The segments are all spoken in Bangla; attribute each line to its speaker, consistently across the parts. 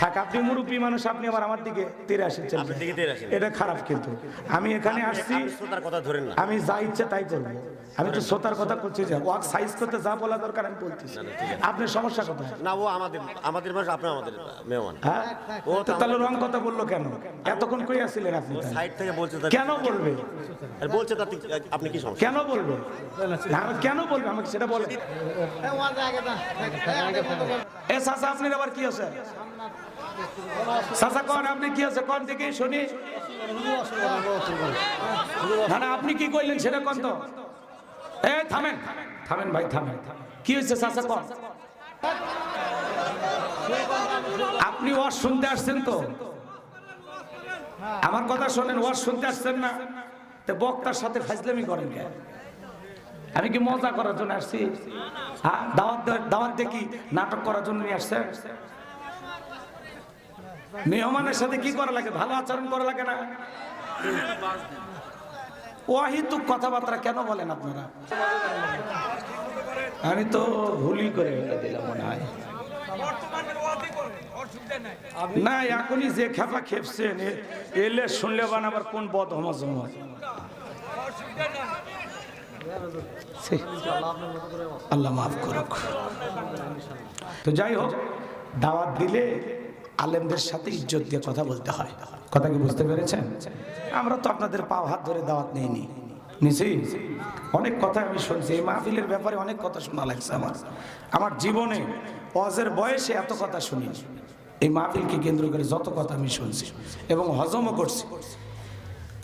Speaker 1: থাক আপনি মুরব্বী মানুষ আপনি আবার আমার দিকে তেরে আসেন
Speaker 2: আপনার।
Speaker 1: এটা খারাপ কিন্তু। আমি এখানে আসছি
Speaker 2: কথা ধরেন না।
Speaker 1: আমি যা ইচ্ছে তাই করব। আমি তো শ্রোতার কথা করছি যে ওয়াক সাইজ করতে যা বলা দরকার আমি বলতেছি। আপনার সমস্যা কোথায়?
Speaker 2: না ও আমাদের আমাদের মানুষ আপনি আমাদের মেহমান।
Speaker 1: হ্যাঁ?
Speaker 2: ও
Speaker 1: তো তাহলে রং কথা বলল কেন? এতক্ষণ কই আসছিলেন আপনি
Speaker 2: সাইড থেকে বলছে
Speaker 1: কেন বলবে?
Speaker 2: আর বলছে তাতে আপনি কি সমস্যা?
Speaker 1: কেন বলবে? কেন বলবে? আমাকে সেটা বলে। এ চাচা আপনি আবার কি আছে? চাচা কন, আপনি কি আছে? কন দেখি, শুনি। না না, আপনি কি কইলেন সেটা কন তো। এ, থামেন। থামেন ভাই, থামেন। কি হয়েছে, চাচা কন? আপনি ওয়াজ শুনতে আসছেন তো? আমার কথা শোনেন, ওয়াজ শুনতে আসছেন না? তো বক্তার সাথে ফাজলামি করেন কেন? আমি কি মজা করার জন্য আসছি? হ্যাঁ দাওয়াত দাওয়াত দেখি, নাটক করার জন্য নিয়ে আসছে? মেহমানের সাথে কি করা লাগে? ভালো আচরণ করা লাগে না? অহিতুক কথাবার্তা কেন বলেন আপনারা? আমি তো ভুলই করে দিলাম মনে হয়। না এখনই যে এলে শুনলে কোন বদ মাফ করুক। তো যাই হোক, দাওয়াত দিলে আলেমদের সাথে ইজ্জত দিয়ে কথা বলতে হয়। কথা কি বুঝতে পেরেছেন? আমরা তো আপনাদের পাও হাত ধরে দাওয়াত নেইনি। নিছি? অনেক কথা আমি শুনছি। এই মাহফিলের ব্যাপারে অনেক কথা শোনা লাগছে আমার। আমার জীবনে অজের বয়সে এত কথা শুনি এই মাহফিলকে কেন্দ্র করে যত কথা আমি শুনছি এবং হজমও করছি।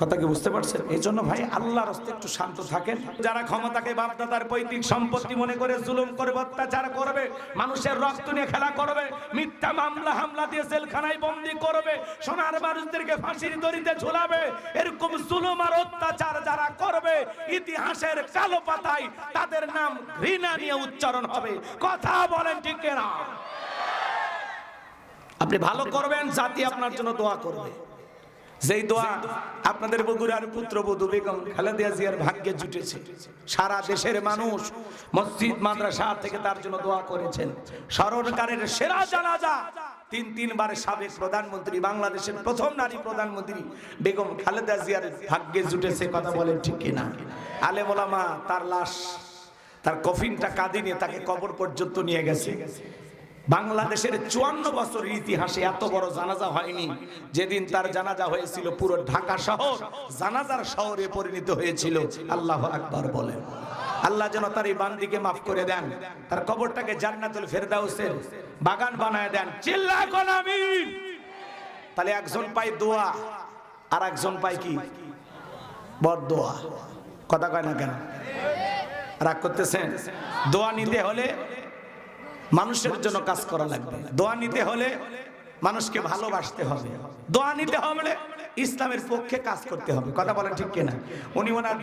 Speaker 1: কথা কি বুঝতে পারছেন? এই জন্য ভাই, আল্লাহর হস্তে একটু শান্ত থাকেন। যারা ক্ষমতাকে বাপদাদার পৈতৃক সম্পত্তি মনে করে জুলুম করবে, অত্যাচার করবে, মানুষের রক্ত নিয়ে খেলা করবে, মিথ্যা মামলা, হামলা দিয়ে জেলখানায় বন্দি করবে, সোনার মানুষদেরকে ফাঁসির দড়িতে ঝুলাবে, এরকম জুলুম আর অত্যাচার যারা করবে, ইতিহাসের কালো পাতায় তাদের নাম ঘৃণা নিয়ে উচ্চারণ হবে। কথা বলেন ঠিক না আপনি ভালো করবেন, জাতি আপনার জন্য দোয়া করবে। যেই দোয়া আপনাদের বগুড়ার পুত্রবধূ বেগম খালেদা জিয়ার ভাগ্যে জুটেছে, সারা দেশের মানুষ মসজিদ, মাদ্রাসা থেকে তার জন্য দোয়া করেছেন। সরকারের সেরা জানাজা তিন তিনবার সাবেক প্রধানমন্ত্রী, বাংলাদেশের প্রথম নারী প্রধানমন্ত্রী বেগম খালেদা জিয়ার ভাগ্যে জুটেছে, কথা বলেন ঠিক কিনা? আলে মোলামা তার লাশ, তার কফিনটা কাঁদি নিয়ে তাকে কবর পর্যন্ত নিয়ে গেছে। বাংলাদেশের চুয়ান্ন বছরের ইতিহাসে এত বড় জানাজা হয়নি। যেদিন তার জানাজা হয়েছিল পুরো ঢাকা শহর, জানাজার শহরে পরিণত হয়েছিল। আল্লাহ আকবার বলেন। আল্লাহ যেন তার এই বান্দিকে মাফ করে দেন, তার কবরটাকে জান্নাতুল ফেরদাউসের বাগান বানায় দেন। চিল্লা আমিন? তাহলে একজন পাই দোয়া, আর একজন পাই কি? বদ দোয়া। কথা কয় না কেন? রাগ করতেছেন? দোয়া নিতে হলে মানুষের জন্য কাজ করা লাগবে। দোয়া নিতে হলে মানুষকে ভালোবাসতে হবে। দোয়া নিতে হলে ইসলামের পক্ষে কাজ করতে হবে। কথা বলেন ঠিক কিনা? উনি ওনার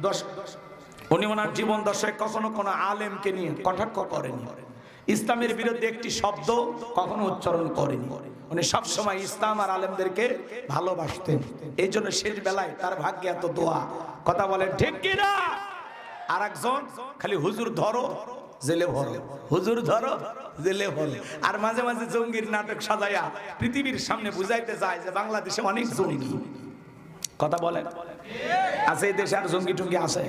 Speaker 1: দশ উনি ওনার জীবন দশায় কখনো কোনো আলেমকে নিয়ে কটাক্ষ করেনি। ইসলামের বিরুদ্ধে একটি শব্দ কখনো উচ্চারণ করেনি। উনি সবসময় ইসলাম আর আলেমদেরকে ভালোবাসতেন। এই জন্য শেষ বেলায় তার ভাগ্যে এত দোয়া। কথা বলেন ঠিক কিনা? আর খালি হুজুর ধরো। জেলে ভরো। হুজুর ধরো, জেলে ভরো। আর মাঝে মাঝে জঙ্গির নাটক সাজাইয়া পৃথিবীর সামনে বুঝাইতে যায় যে বাংলাদেশে অনেক জঙ্গি। কথা বলেন আছে এই দেশে আর জঙ্গি টুঙ্গি আছে।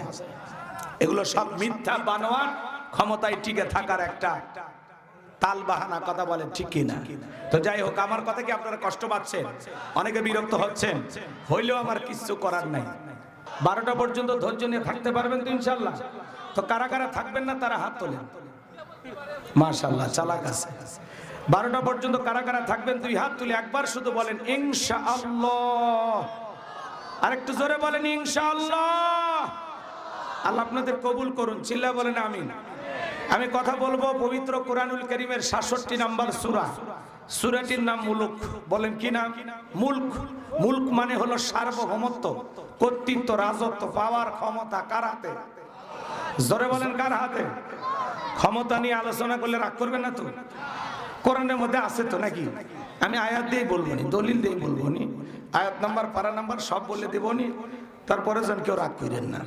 Speaker 1: এগুলো সব মিথ্যা বানোয়ার ক্ষমতায় টিকে থাকার একটা তাল বাহানা, কথা বলেন ঠিক কিনা তো যাই হোক, আমার কথা কি আপনারা কষ্ট পাচ্ছেন? অনেকে বিরক্ত হচ্ছেন? হইলেও আমার কিছু করার নাই। বারোটা পর্যন্ত ধৈর্য নিয়ে থাকতে পারবেন তো ইনশাল্লাহ। তো কারা কারা থাকবেন না তারা হাত তোলেন। মাশাল্লাহ চালাক আছে। বারোটা পর্যন্ত কারা কারা থাকবেন তুই হাত তুলে একবার শুধু বলেন ইনশা আল্লাহ আরেকটু জোরে বলেন ইনশা আল্লাহ আল্লাহ আপনাদের কবুল করুন, চিল্লা বলেন, আমিন। আমি কথা বলব পবিত্র কোরআনুল করিমের সাতষট্টি নাম্বার সুরা। সুরাটির নাম মুলুক। বলেন কি নাম? মুলক। মুলক মানে হলো সার্বভৌমত্ব, কর্তৃত্ব, রাজত্ব, পাওয়ার ক্ষমতা, কার হাতে? জোরে বলেন কার হাতে? ক্ষমতা নিয়ে আলোচনা করলে রাগ করবে না তো? কোরআনের মধ্যে আছে তো নাকি? আমি আয়াত দিয়ে বলব নি, দলিল দিয়েই বলব নি, আয়াত নাম্বার, পারা নাম্বার সব বলে দেবো নি, তারপরে যেন কেউ রাগ করেন না।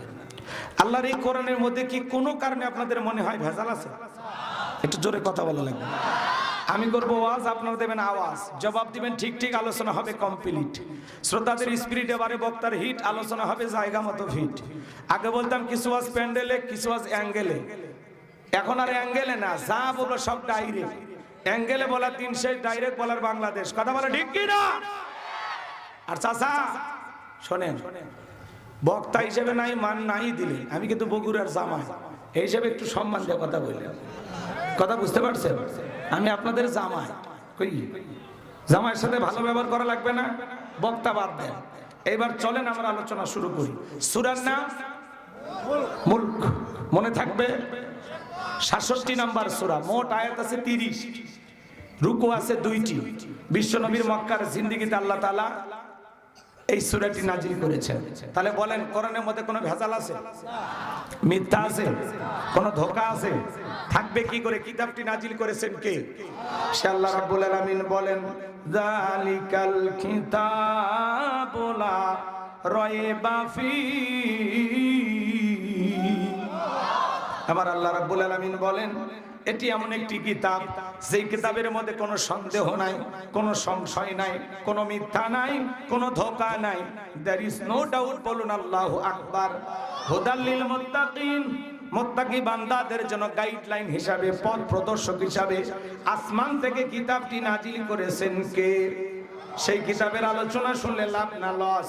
Speaker 1: আল্লাহর এই কোরআনের মধ্যে কি কোনো কারণে আপনাদের মনে হয় ভেজাল আছে? একটু জোরে কথা বলা লাগবে। আমি করব ওয়াজ, আপনারা দেবেন আওয়াজ। জবাব দিবেন, ঠিক ঠিক, আলোচনা হবে কমপ্লিট শ্রোতাদের স্পিরিট এবারে বক্তার হিট আলোচনা হবে জায়গা মতো ফিট আগে বলতাম, কিছু ওয়াজ প্যান্ডেলে কিছু ওয়াজ অ্যাঙ্গেলে এখন আর অ্যাঙ্গেলে না, যা বলব সব ডাইরেক্ট অ্যাঙ্গেলে বলা তিন শেষ ডাইরেক্ট বলার বাংলাদেশ। কথা বলে ঠিক কি না আর চাচা, শোনেন, বক্তা হিসেবে নাই, মান নাই দিলে। আমি কিন্তু বগুড়ার জামাই। এই হিসেবে একটু সম্মান দিয়ে কথা বললাম কথা বুঝতে পারছেন? আমি আপনাদের জামাই। কই? জামাইয়ের সাথে ভালো ব্যবহার করা লাগবে না? বক্তা বাদ দেন। এবার চলেন আমরা আলোচনা শুরু করি। সুরার নাম মুল্ক। মনে থাকবে? সাতষট্টি নাম্বার সুরা। মোট আয়াত আছে তিরিশ। রুকু আছে দুইটি। বিশ্বনবীর মক্কার জিন্দিগিতে আল্লাহ তালা এই সুরাটি নাজিল করেছেন। তাহলে বলেন, কোরআনের মধ্যে কোনো ভেজাল আছে? মিথ্যা আছে? কোনো ধোকা আছে? থাকবে কি করে? কিতাবটি নাজিল করেছেন কে? সে আল্লাহ রাব্বুল আলামিন বলেন জালিকাল কিতাবুলা রায়বা ফি আমার আল্লাহ রাব্বুল আলামিন বলেন এটি এমন একটি কিতাব, যেই কিতাবের মধ্যে কোনো সন্দেহ নাই, কোনো সংশয় নাই, কোনো মিথ্যা নাই, কোনো ধোকা নাই। দ্যার ইজ নো ডাউট বলুন আল্লাহু আকবার। হুদাল্লিল মুত্তাকিন, মুত্তাকি বান্দাদের জন্য গাইডলাইন হিসাবে, পথ প্রদর্শক হিসাবে আসমান থেকে কিতাবটি নাজিল করেছেন কে? সেই কিতাবের আলোচনা শুনলে লাভ না লস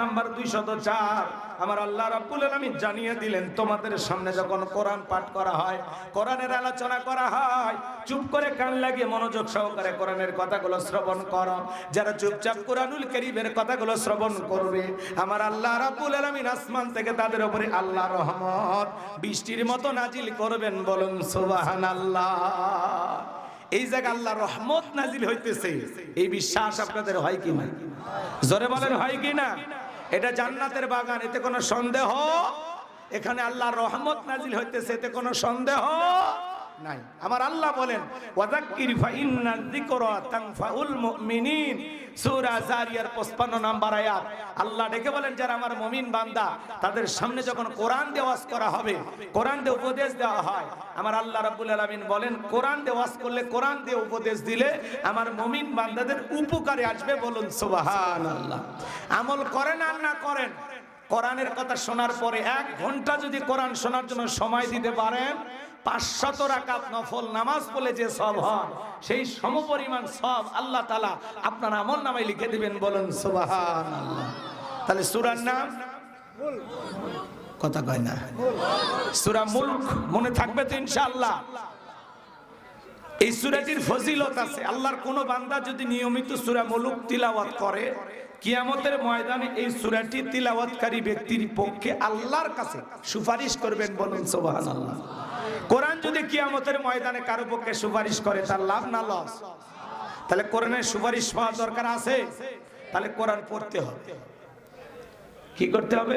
Speaker 1: নাম্বার 204 আমার আল্লাহ রাব্বুল আলামিন জানিয়ে দিলেন, তোমাদের সামনে যখন কোরআন পাঠ করা হয় আলোচনা করা হয়, চুপ করে কান লাগিয়ে মনোযোগ সহকারে কথাগুলো শ্রবণ যারা চুপচাপ কথাগুলো শ্রবণ করবে, আমার আল্লাহ আসমান থেকে তাদের উপরে আল্লাহ রহমত বৃষ্টির মতো নাজিল করবেন বলুন, সুবহানাল্লাহ। এই জায়গা আল্লাহ রহমত নাজিল হইতেছে। এই বিশ্বাস আপনাদের হয় কি না? জোরে বলেন, হয় কি না? এটা জান্নাতের বাগান, এতে কোনো সন্দেহ? এখানে আল্লাহ রহমত নাজিল হইতেছে, এতে কোনো সন্দেহ? নাই। আমার আল্লাহ বলেন, ওয়াযাক্কির ফাইন্না যিকরা তানফাউল মুমিনিন। সূরা জারিয়ার 55 নাম্বার আয়াত। আল্লাহ ডেকে বলেন, যারা আমার মুমিন বান্দা, তাদের সামনে যখন কোরআন দিয়ে ওয়াজ করা হবে, কোরআন দিয়ে উপদেশ দেওয়া হয়, আমার আল্লাহ রাব্বুল আলামিন বলেন, কোরআন দিয়ে ওয়াজ করলে কোরআন দিয়ে উপদেশ দিলে আমার মুমিন বান্দাদের উপকারে আসবে বলুন, সুবহানাল্লাহ। আমল করেন আর না করেন, কোরআনের কথা শোনার পরে এক ঘণ্টা যদি কোরআন শোনার জন্য সময় দিতে পারেন পাঁচশত রাকাত নফল নামাজ পড়লে যে সব হয়, সেই সমপরিমাণ সব আল্লাহ তালা আপনার আমল নামায় লিখে দিবেন বলুন সুবাহান আল্লাহ তাহলে সুরার নাম? কথা কয় না। সুরা মুলক মনে থাকবে তো ইনশাআল্লাহ। এই সুরাটির ফজিলত আছে, আল্লাহর কোন বান্দা যদি নিয়মিত সুরা মুলুক তিলাওয়াত করে, কিয়ামতের ময়দানে এই সুরাটি তিলাওয়াতকারী ব্যক্তির পক্ষে আল্লাহর কাছে সুপারিশ করবেন বলুন, সুবহানাল্লাহ। কোরআন যদি কিয়ামতের ময়দানে কারও পক্ষে সুপারিশ করে, তার লাভ না লস? তাহলে কোরআনের সুপারিশ পাওয়ার দরকার আছে? তাহলে কোরআন পড়তে হবে। কি করতে হবে?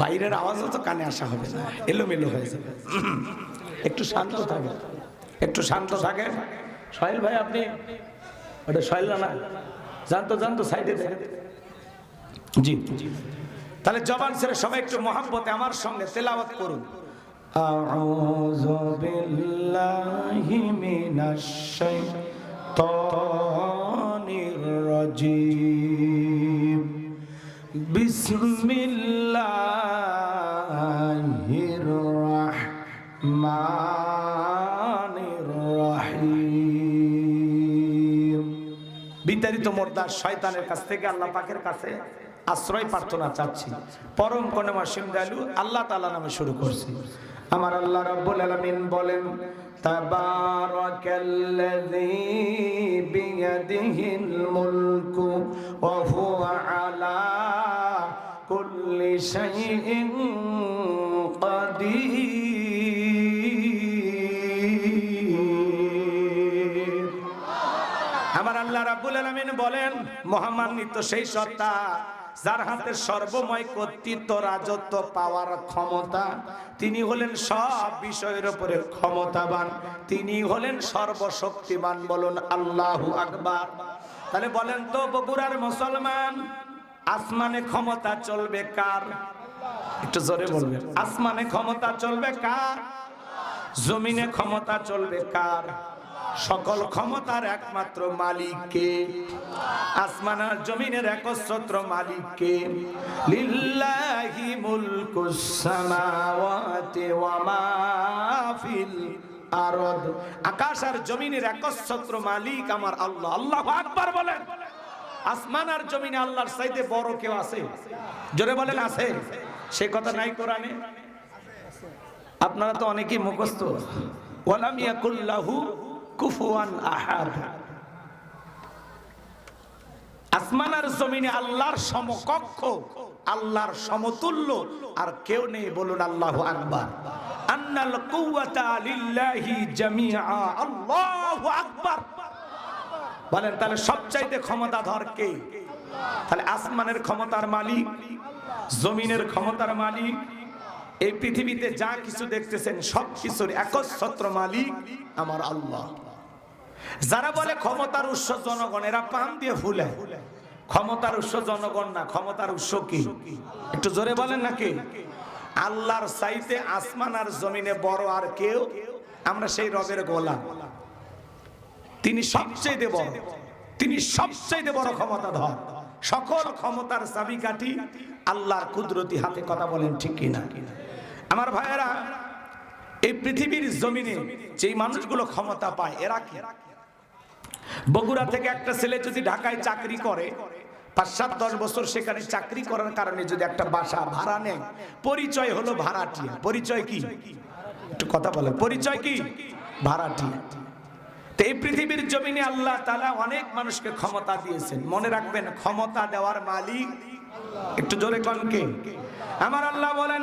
Speaker 1: বাইরের আওয়াজও তো কানে আসা হবে না। এলোমেলো হয়ে যাবে। একটু শান্ত থাকে একটু শান্ত থাকে সোহেল ভাই, আপনি ওটা সোহেল না জানতো জানতো সাইডে দেখেন জি তাহলে জবান ছেড়ে সবাই একটু মহাব্বতে আমার সঙ্গে তেলাওয়াত করুন أعوذ بالله من الشيطان الرجيم بسم الله শয়তানের কাছ থেকে, আল্লাহ পাকের কাছে আশ্রয় প্রার্থনা চাচ্ছি। পরম কনেমা সিমদালু আল্লাহ তাআলা নামে শুরু করছি। আমার আল্লাহ রাব্বুল আলামিন বলেন, তাবারাকাল্লাযী বিয়াদিহিল মুলকু ওয়া হুয়া আলা কুল্লি শাইইন কাদির। আলামিন বলেন, মহামান্বিত সেই সত্তা যার হাতে সর্বময় কর্তৃত্ব, রাজত্ব পাওয়ার ক্ষমতা, তিনি হলেন সব বিষয়ের উপরে ক্ষমতাবান। তিনি হলেন সর্বশক্তিমান বলুন আল্লাহু আকবার। তাহলে বলেন তো, বগুড়ার মুসলমান আসমানে ক্ষমতা চলবে কার? একটু জোরে বলবেন। আসমানে ক্ষমতা চলবে কার? জমিনে ক্ষমতা চলবে কার? সকল ক্ষমতার একমাত্র মালিককে আসমান আর জমিনের একচ্ছত্র মালিককে, লিল্লাহি মুলকুস সামাওয়াতি ওয়া মা ফিল আরদ। আকাশ আর জমিনের একচ্ছত্র মালিক আমার আল্লাহ। আল্লাহু আকবার বলেন। আসমান আর জমিনে আল্লাহর চাইতে বড় কেউ আছে? জোরে বলেন, আছে। সে কথা নাই কোরআনে? আপনারা তো অনেকেই মুখস্থ। ওয়ালাম ইয়াকুল্লাহু কুফুয়ান আহাদ। আসমান জমিনে আল্লাহর সমকক্ষ, আল্লাহর সমতুল্য, আর কেউ নেই বলুন আল্লাহু আকবার। আন্নাল কুওয়াতা লিল্লাহি জামিআ, আল্লাহু আকবার। বলেন, তাহলে সবচাইতে ক্ষমতাধর কে? তাহলে আসমানের ক্ষমতার মালিক, জমিনের ক্ষমতার মালিক এই পৃথিবীতে যা কিছু দেখতেছেন, সব কিছুর একচ্ছত্র মালিক আমার আল্লাহ। যারা বলে ক্ষমতার উৎস জনগণ, এরা পান দিয়ে ফুলে। ক্ষমতার উৎস জনগণ না, ক্ষমতার উৎস কি? একটু জোরে বলেন নাকি? আল্লাহর চাইতে আসমান আর জমিনে বড় আর কেউ? আমরা সেই রবের গোলাম। তিনি সবচেয়ে বড়। তিনি সবচেয়ে বড় ক্ষমতা ধর সকল ক্ষমতার চাবিকাঠি আল্লাহর কুদরতি হাতে কথা বলেন ঠিক কিনা কিনা? আমার ভাইয়েরা, এই পৃথিবীর জমিনে যেই মানুষগুলো ক্ষমতা পায়, এরা কি? বগুড়া থেকে একটা ছেলে যদি ঢাকায় চাকরি করে, পাঁচ সাত দশ বছর সেখানে চাকরি করার কারণে যদি একটা বাসা ভাড়া নেয়, পরিচয় হলো ভাড়াটিয়া। পরিচয় কি? একটু কথা বলে। পরিচয় কি? ভাড়াটিয়া। তো এই পৃথিবীর জমিনে আল্লাহ তালা অনেক মানুষকে ক্ষমতা দিয়েছেন। মনে রাখবেন, ক্ষমতা দেওয়ার মালিক একটু জোরে কনকে আমার আল্লাহ বলেন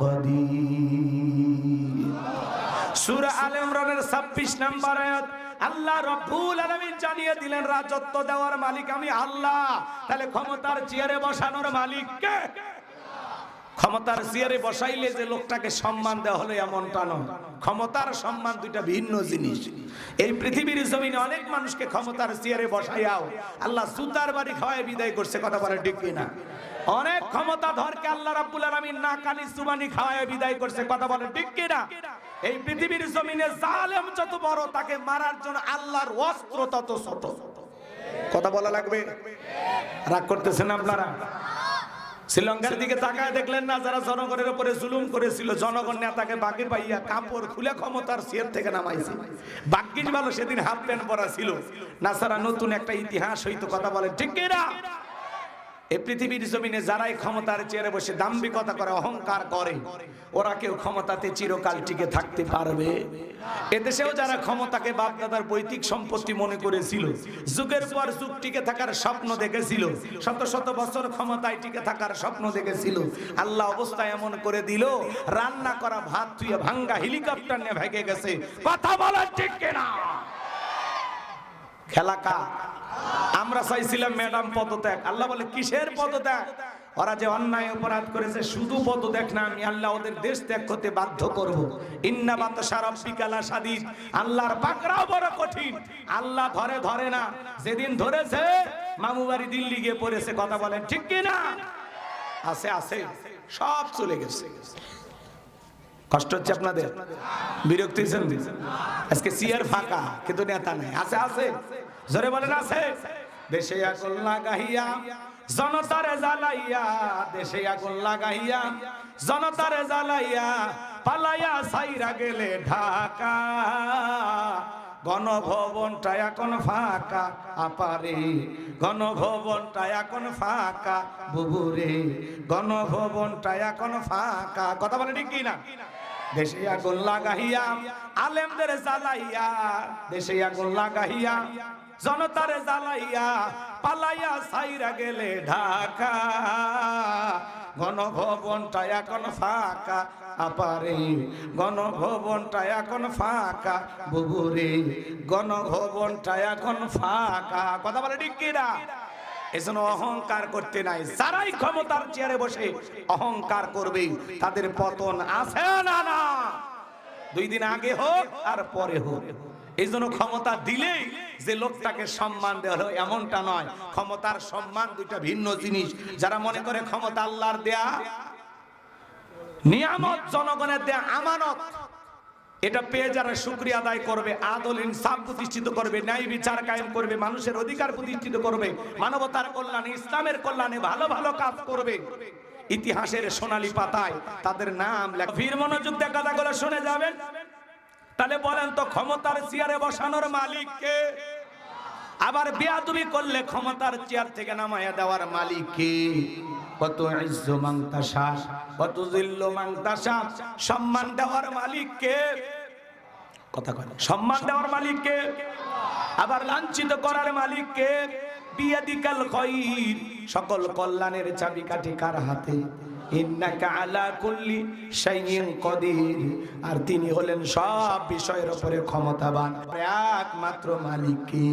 Speaker 1: قدير সূরা আলে ইমরানের 26 নম্বর আয়াত আল্লাহ রব্বুল আলামিন জানিয়ে দিলেন রাজত্ব দেওয়ার মালিক আমি আল্লাহ তাহলে ক্ষমতার চেয়ারে বসানোর মালিক কে ক্ষমতার চেয়ারে বসাইলে যে লোকটাকে সম্মান দেওয়া হলো এমনটা নয়। ক্ষমতার সম্মান দুইটা ভিন্ন জিনিস। এই পৃথিবীর জমিনে অনেক মানুষকে ক্ষমতার চেয়ারে বসাইয়াও আল্লাহ সুতার বাড়ি খাওয়ায় বিদায় করছে, কথা বলে ঠিক কিনা? অনেক ক্ষমতা ধরকে আল্লাহ রাব্বুল আলামিন না কালি সুবানি খাওয়ায় বিদায় করছে, কথা বলে ঠিক কিনা? এই পৃথিবীর জমিনে জালেম যত বড়, তাকে মারার জন্য আল্লাহর অস্ত্র তত ছোট। কথা বলা লাগবে? রাগ করতেছেন আপনারা? শ্রীলঙ্কার দিকে তাকায় দেখলেন না, যারা জনগণের উপরে জুলুম করেছিল, জনগণ নেতাকে বাকি পাইয়া কাপড় খুলে ক্ষমতার চেয়ার থেকে নামাইছে। বাকির ভালো সেদিন হাফ প্যান্ট পরা ছিল। না, সারা নতুন একটা ইতিহাস হইতো, কথা বলে ঠিক না এই পৃথিবীর জমিনে যারাই ক্ষমতার চেয়ারে বসে দাম্ভিকতা করে, অহংকার করে, ওরা কেউ ক্ষমতাতে চিরকাল টিকে থাকতে পারবে। এদেশেও যারা ক্ষমতাকে বাপদাদার বৈদিক সম্পত্তি মনে করেছিল, যুগের পর যুগ টিকে থাকার স্বপ্ন দেখেছিল, শত শত বছর ক্ষমতায় টিকে থাকার স্বপ্ন দেখেছিল, আল্লাহ অবস্থা এমন করে দিল, রান্না করা ভাত তুই ভাঙ্গা হেলিকপ্টার নিয়ে ভেঙে গেছে। কথা বলার ঠিক কিনা? খেলা কা আমরা চাইছিলাম ম্যাডাম পদত্যাগ। আল্লাহ বলে, কিসের পদত্যাগ? ওরা যে অন্যায় অপরাধ করেছে, শুধু পদত্যাগ না, আমি আল্লাহ ওদের দেশ ত্যাগ করতে বাধ্য করব। ইন্না বাতাসা রব্বিকালা সাদিদ আল্লাহর পাকড়াও বড় কঠিন। আল্লাহ ধরে ধরে না। যেদিন ধরেছে, মামু বাড়ি দিল্লি গিয়ে পড়েছে, কথা বলেন, ঠিক কি না? আছে আছে। সব চলে গেছে। কষ্ট হচ্ছে আপনাদের? বিরক্তি? আজকে সিয়ার ফাঁকা, কিন্তু নেতা নাই। আছে আছে। জোরে বলেন আছে? দেশে আগুন লাগাইয়া, জনতারে জ্বালাইয়া, দেশে আগুন লাগাইয়া, জনতারে জ্বালাইয়া, পালাইয়া সাইরা গেলে ঢাকা। গণভবনটা এখন ফাঁকা, আপারে। গণভবনটা এখন ফাঁকা, বুবুরে। গণভবনটা এখন ফাঁকা। কথা বলে ঠিক কি না দেশে আগুন লাগাইয়া, আলেমদের জ্বালাইয়া, দেশে আগুন লাগাইয়া জনতারে জ্বালাইয়া, পালাইয়া সাইরা গেলে ঢাকা। গণভবনটা এখন ফাঁকা, আপারে। গণভবনটা এখন ফাঁকা, বুবুরে। গণভবনটা এখন ফাঁকা। কথা বলে এজন্য অহংকার করতে নাই। যারাই ক্ষমতার চেয়ারে বসে অহংকার করবে, তাদের পতন আছে না না? দুই দিন আগে হোক আর পরে হোক। এই জন্য ক্ষমতা দিলেই যে লোকটাকে সম্মান দেওয়া হলো, এমনটা নয়। ক্ষমতার সম্মান দুইটা ভিন্ন জিনিস। যারা মনে করে ক্ষমতা আল্লাহর দেয়া, নিয়ামত জনগণের দেয়া, আমানত, এটা পেয়ে যারা শুক্রিয়া আদায় করবে, আদল ইনসাফ প্রতিষ্ঠিত করবে, ন্যায় বিচার কায়েম করবে, মানুষের অধিকার প্রতিষ্ঠিত করবে, মানবতার কল্যাণে, ইসলামের কল্যাণে ভালো ভালো কাজ করবে। ইতিহাসের সোনালী পাতায় তাদের নাম লেখা। বীর মনোযোগ দিয়ে কথাগুলো শুনে যাবেন। তাহলে বলেন তো ক্ষমতার চেয়ারে বসানোর মালিক কে আবার বেয়াদবি করলে ক্ষমতার চেয়ার থেকে নামায়া দেওয়ার মালিক কে কত ইজ্জু মাংতাসা কত জিল্ল মাংতাসা সম্মান দেওয়ার মালিক কে কথা কয় সম্মান দেওয়ার মালিক কে আবার লাঞ্ছিত করার মালিক কে বিয়াদিকাল খৈর সকল কল্যাণের চাবিকাঠি কার হাতে? আলা কুল্লি শাইইন কদির। আর তিনি হলেন সব বিষয়ের উপরে ক্ষমতাবান। একমাত্র মালিক কে?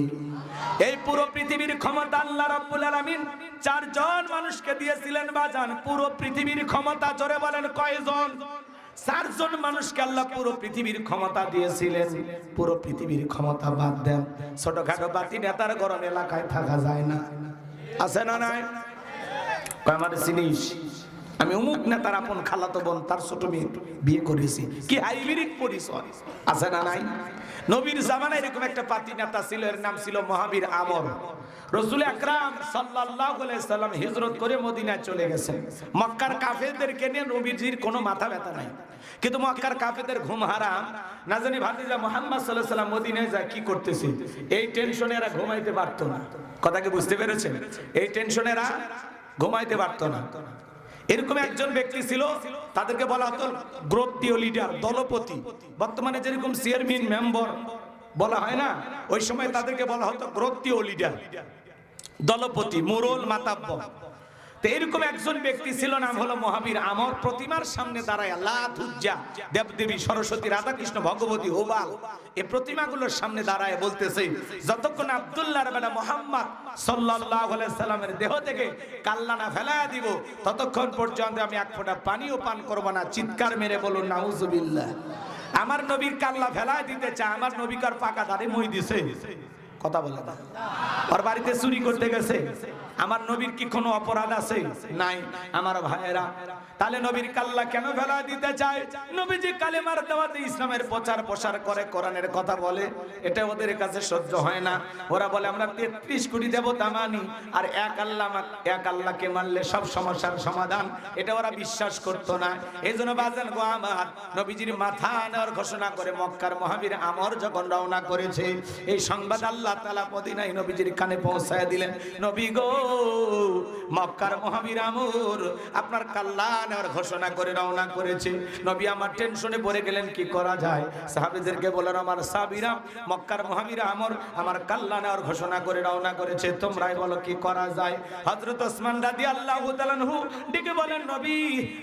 Speaker 1: এই পুরো পৃথিবীর ক্ষমতা আল্লাহ রাব্বুল আলামিন। চারজন মানুষকে দিয়েছিলেন বাজান। পুরো পৃথিবীর ক্ষমতা জোরে বলেন কয়জন? চারজন মানুষকে আল্লাহ পুরো পৃথিবীর ক্ষমতা দিয়েছিলেন। পুরো পৃথিবীর ক্ষমতা বাদ দেন। ছোটখাটো বাতি নেতার গরম এলাকায় থাকা যায় না। আছে না নাই? আমার চিনিস আমি অমুক নেতার আপন খালাতো বোন, তার ছোট মেয়ে বিয়ে করেছি। কি হাইব্রিড পরিচয়? আছে না নাই? নবীর জামানায় এরকম একটা পাতি নেতা ছিল, এর নাম ছিল মহাবীর আমর। রসুল আকরাম সাল্লাল্লাহু আলাইহি সাল্লাম হিজরত করে মদিনায় চলে গেছেন। মক্কার কাফেরদেরকে নিয়ে নবীজির কোনো মাথা ব্যথা নাই। কিন্তু মক্কার কাফেরদের ঘুম হারাম। না জানি ভাতিজা মোহাম্মদ সাল্লাল্লাহু সাল্লাম মদিনায় যায় কি করতেছে? এই টেনশনে এরা ঘুমাইতে পারতো না। কথাকে বুঝতে পেরেছেন? এই টেনশনে এরা ঘুমাইতে পারতো না। এরকম একজন ব্যক্তি ছিল, তাদেরকে বলা হতো গ্রোথীয় লিডার দলপতি। বর্তমানে যেরকম চেয়ারম্যান মেম্বার বলা হয় না, ওই সময় তাদেরকে বলা হতো গ্রোথীয় লিডার দলপতি, মুরল মাতাব্য এরকম একজন ব্যক্তি ছিল, নাম হলো মহাবীর আমর। প্রতিমার সামনে দাঁড়ায় ধুজ্জা, দেবদেবী, সরস্বতী, রাধাকৃষ্ণ, ভগবতী হোবাল এই প্রতিমাগুলোর সামনে দাঁড়ায় বলতেছে, যতক্ষণ আব্দুল্লাহর বেটা মোহাম্মদ সাল্লামের দেহ থেকে কাল্লানা ফেলায়া দিব, ততক্ষণ পর্যন্ত আমি এক ফোঁটা পানিও পান করব না। চিৎকার মেরে বলুন, নাউজুবিল্লাহ, আমার নবীর কাল্লা ফেলায় দিতে চায়, আমার নবীকার পাকা দাঁড়ে মই দিছে? কথা বলে না। ওর বাড়িতে চুরি করতে গেছে। আমার নবীর কি কোনো অপরাধ আছে? নাই। আমার ভাইয়েরা তাহলে নবীর কাল্লা কেন ফেলা দিতে চায়? নবীজি কালেমার দেওয়াতে ইসলামের প্রচার প্রসার করে, কোরআনের কথা বলে। এটা ওদের কাছে সহ্য হয় না। ওরা বলে, আমরা তেত্রিশ কোটি দেবতা মানি আর এক আল্লাহ এক আল্লাহকে মানলে সব সমস্যার সমাধান। এটা ওরা বিশ্বাস করতো না। এই জন্য বাজান গো আমার, নবীজির মাথা আনার ঘোষণা করে মক্কার মহাবীর আমর যখন রওনা করেছে, এই সংবাদ আল্লাহ তালা মদিনায় নবীজির কানে পৌঁছায় দিলেন। নবী গো, মক্কার মহাবীর আমর, আপনার কাল্লা নেওয়ার ঘোষণা করে রওনা করেছে। নবী আমার টেনশনে পড়ে গেলেন, কি করা যায়? সাহাবীদেরকে বলেন আমার সাবিরা মক্কার মহাবীর আমর আমার কাল্লা নেওয়ার ঘোষণা করে রওনা করেছে। তোমরাই বলো, কি করা যায়? হযরত ওসমান রাদিয়াল্লাহু তাআলাহু ডেকে বলেন, নবী,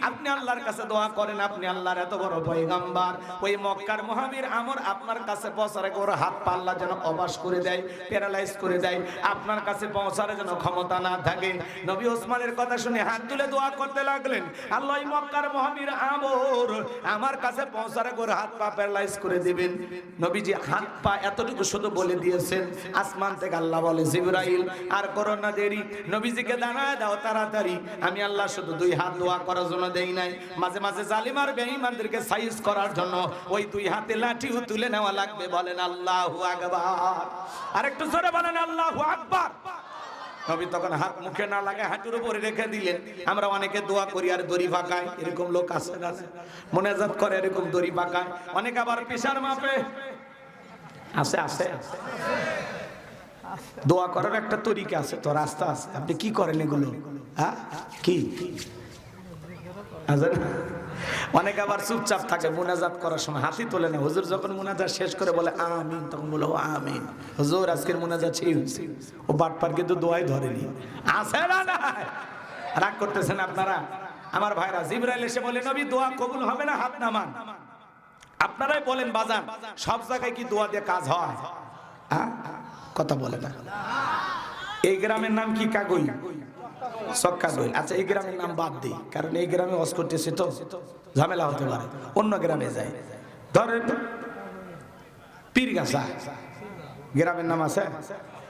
Speaker 1: আপনি আল্লাহর কাছে দোয়া করেন, আপনি আল্লাহর এত বড় পয়গাম্বার। ওই মক্কার মহাবীর আমর আপনার কাছে পৌঁছার ওর হাত পাল্লা যেন অবাস করে দেয়, প্যারালাইজ করে দেয়। আপনার কাছে পৌঁছার যেন ক্ষমতা না থাকে। নবী ওসমানের কথা শুনে হাত তুলে দোয়া করতে লাগলেন। আল্লাহ মক্কার মহাবীর আমর আমার কাছে পৌঁছার ওর হাত পা প্যারালাইজ করে দিবেন। নবীজি হাত পা এতটুকু শুধু বলে দিয়েছেন, আসমান থেকে আল্লাহ বলে, জিবরাইল, আর করো না দেরি। নবীজিকে দাঁড়ায় দাও তাড়াতাড়ি। আমি আল্লাহ শুধু দুই হাত দোয়া করার জন্য দেই নাই। মাঝে মাঝে জালিমার বেঈমানদেরকে সাইজ করার জন্য ওই দুই হাতে লাঠিও তুলে নেওয়া লাগবে বলেন আল্লাহু আকবার। আর একটু জোরে বলেন আল্লাহু আকবার। নবী তখন হাত মুখে না লাগে হাঁটুর উপরে রেখে দিলেন। আমরা অনেকে দোয়া করি, আর দড়ি পাকায় এরকম লোক আছে না মোনাজাত করে এরকম দড়ি পাকায় অনেক আবার পেশার মাপে। আছে আছে। দোয়া করার একটা তরিকা আছে, তো রাস্তা আছে। আপনি কি করেন এগুলো? হ্যাঁ? কি? আছে না? অনেকে আবার চুপচাপ থাকে, মুনাজাত করার সময় হাতি তোলে না। হুজুর যখন মুনাজাত শেষ করে বলে, আমিন তখন বলে, ও আমিন হুজুর, আজকের মুনাজাত সেই হয়েছে। ও বাটপার কিন্তু দোয়াই ধরেনি। আছে না না রাগ করতেছেন আপনারা? আমার ভাইরা, জিব্রাইল এসে বলে, নবী, দোয়া কবুল হবে না হাত নামান? আপনারাই বলেন, বাজান, সব জায়গায় কি দোয়া দিয়ে কাজ হয়? কথা বলে না। এই গ্রামের নাম কি কাগই? আচ্ছা এই বাদ দিই, কারণ এই গ্রামে তো, ঝামেলা হতে পারে। অন্য গ্রামে যায় ধরেন, পীরগাছা। গ্রামের নাম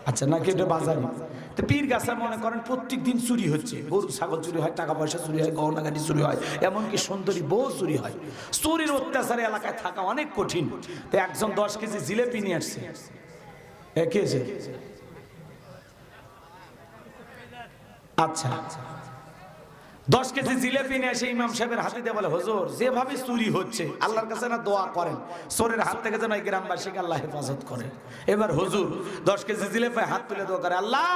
Speaker 1: আচ্ছা তো মনে করেন প্রত্যেক দিন চুরি হচ্ছে। গরু, ছাগল চুরি হয়, টাকা পয়সা চুরি হয়, গহনা গাড়ি চুরি হয়, এমনকি সুন্দরী বউ চুরি হয়। চুরির অত্যাচারে এলাকায় থাকা অনেক কঠিন। একজন দশ কেজি জিলেপি নিয়ে আসছে আছে? আচ্ছা। দশ কেজি জিলেপি নিয়ে এসে ইমাম সাহেবের হাতে দিয়ে বলে, হুজুর, যেভাবে চুরি হচ্ছে, আল্লাহর কাছে না দোয়া করেন। চোরের হাত থেকে যেন এই গ্রামবাসীকে আল্লাহ হেফাজত করে। এবার হুজুর, দশ কেজি জিলেপি হাত তুলে দোয়া করে, আল্লাহ,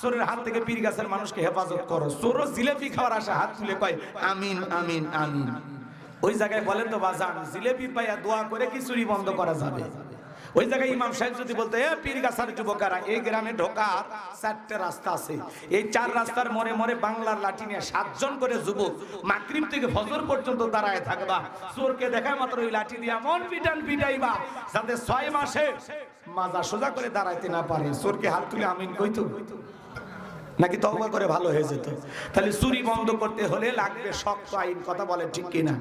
Speaker 1: চোরের হাত থেকে পীর গাছের মানুষকে হেফাজত করো। চোরও জিলেপি খাওয়ার আশা হাত তুলে কয়, আমিন আমিন আমিন। ওই জায়গায় বলেন তো, বাজান, জিলেপি পাইয়া দোয়া করে কি চুরি বন্ধ করা যাবে? ওই জায়গায় ইমাম সাহেব যদি বলতো, এ পীর গাছার যুবকেরা, এই গ্রামে ঢোকার চারটে রাস্তা আছে। এই চার রাস্তার মরে মরে বাংলার লাঠি নিয়ে সাতজন করে যুবক মাকরিম থেকে ফজর পর্যন্ত দাঁড়ায় থাকবা। চোরকে দেখায় মাত্র ওই লাঠি দিয়ে এমন পিটান পিটাইবা, যাতে ছয় মাসে মাজা সোজা করে দাঁড়াইতে না পারে। চোরকে হাত তুলে আমিন কইতো। নাকি তওবা করে ভালো হয়ে যেত? তাহলে চুরি বন্ধ করতে হলে লাগবে শক্ত আইন, কথা বলে ঠিক কিনা?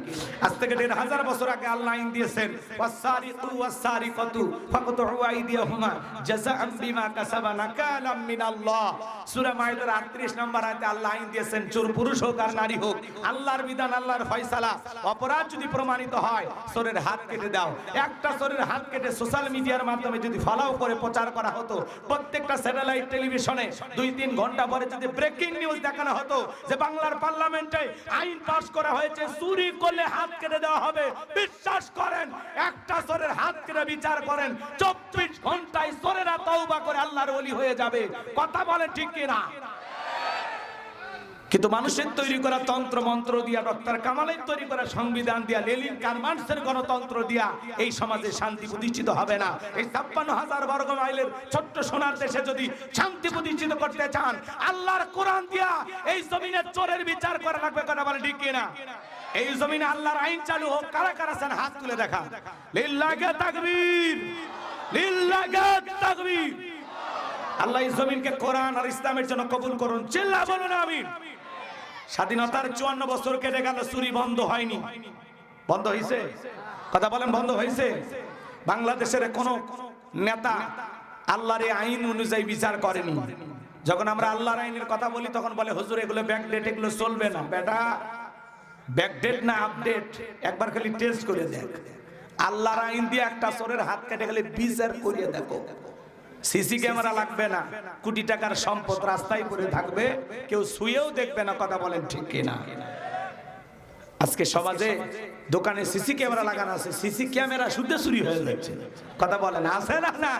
Speaker 1: আজ থেকে দেড় হাজার বছর আগে আল্লাহ আইন দিয়েছেন ওয়াসারিকু ওয়াসারিকাতু ফাকতু আইদিয়াহুমা জাযাআন বিমা কাসাবা নাকালাম মিনাল্লাহ। সূরা মাইদার 38 নম্বর আয়াতে আল্লাহ আইন দিয়েছেন, চোর পুরুষ হোক আর নারী হোক, আল্লাহর আল্লাহর অপরাধ যদি প্রমাণিত হয় হাত কেটে দাও। একটা হাত কেটে সোশ্যাল মিডিয়ার মাধ্যমে যদি ফলাও করে প্রচার করা হতো, প্রত্যেকটা স্যাটেলাইট টেলিভিশনে দুই তিন ঘণ্টা পরে যদি ব্রেকিং নিউজ দেখানো হতো যে বাংলার পার্লামেন্টে আইন পাস করা হয়েছে, চুরি করলে হাত কেটে দেওয়া হবে। বিশ্বাস করেন, একটা সরের হাত কেটে বিচার করেন, চব্বিশ ঘন্টায় সরেরা তওবা করে আল্লাহর ওলি হয়ে যাবে। কথা বলে ঠিক কিনা? কিন্তু মানুষের তৈরি করা তন্ত্র, মন্ত্র দিয়া, ডক্টর কামালের তৈরি করা সংবিধান দিয়া, লেলিন কারমান্সের গণতন্ত্র দিয়া এই সমাজে শান্তি প্রতিষ্ঠিত হবে না। এই ছাপ্পান্ন হাজার বর্গ মাইলের ছোট্ট সোনার দেশে যদি শান্তি প্রতিষ্ঠিত করতে চান, আল্লাহর কোরআন দিয়া এই জমিনের চোরের বিচার করা লাগবে কথা বলে ঠিক না এই জমিনে আল্লাহর আইন চালু হোক, কারা কারা আছেন? হাত তুলে দেখা। লিল্লাহে তাকবীর লিল্লাহে তাকবীর। আল্লাহ এই জমিনকে কোরআন আর ইসলামের জন্য কবুল করুন। চিল্লা বলুন, আমিন। স্বাধীনতার চুয়ান্ন বছর কেটে গেল, চুরি বন্ধ হয়নি। বন্ধ হয়েছে কথা বলেন, বন্ধ হয়েছে বাংলাদেশের কোন নেতা আল্লাহর আইন অনুযায়ী বিচার করেনি। যখন আমরা আল্লাহর আইনের কথা বলি, তখন বলে, হুজুর, এগুলো ব্যাকডেট এগুলো চলবে না। বেটা ব্যাকডেট না আপডেট একবার খালি টেস্ট করে দেখ। আল্লাহর আইন দিয়ে একটা চোরের হাত কেটে গেলে বিচার করিয়ে দেখো। সিসি ক্যামেরা লাগবে না। কোটি টাকার সম্পদ রাস্তায় পড়ে থাকবে। কেউ শুয়েও দেখবে না কথা বলেন ঠিক কিনা। আজকে সমাজে দোকানে সিসি ক্যামেরা লাগানো আছে। সিসি ক্যামেরা শুদ্ধ চুরি হয়ে যাচ্ছে। কথা বলেন, আছে না? না।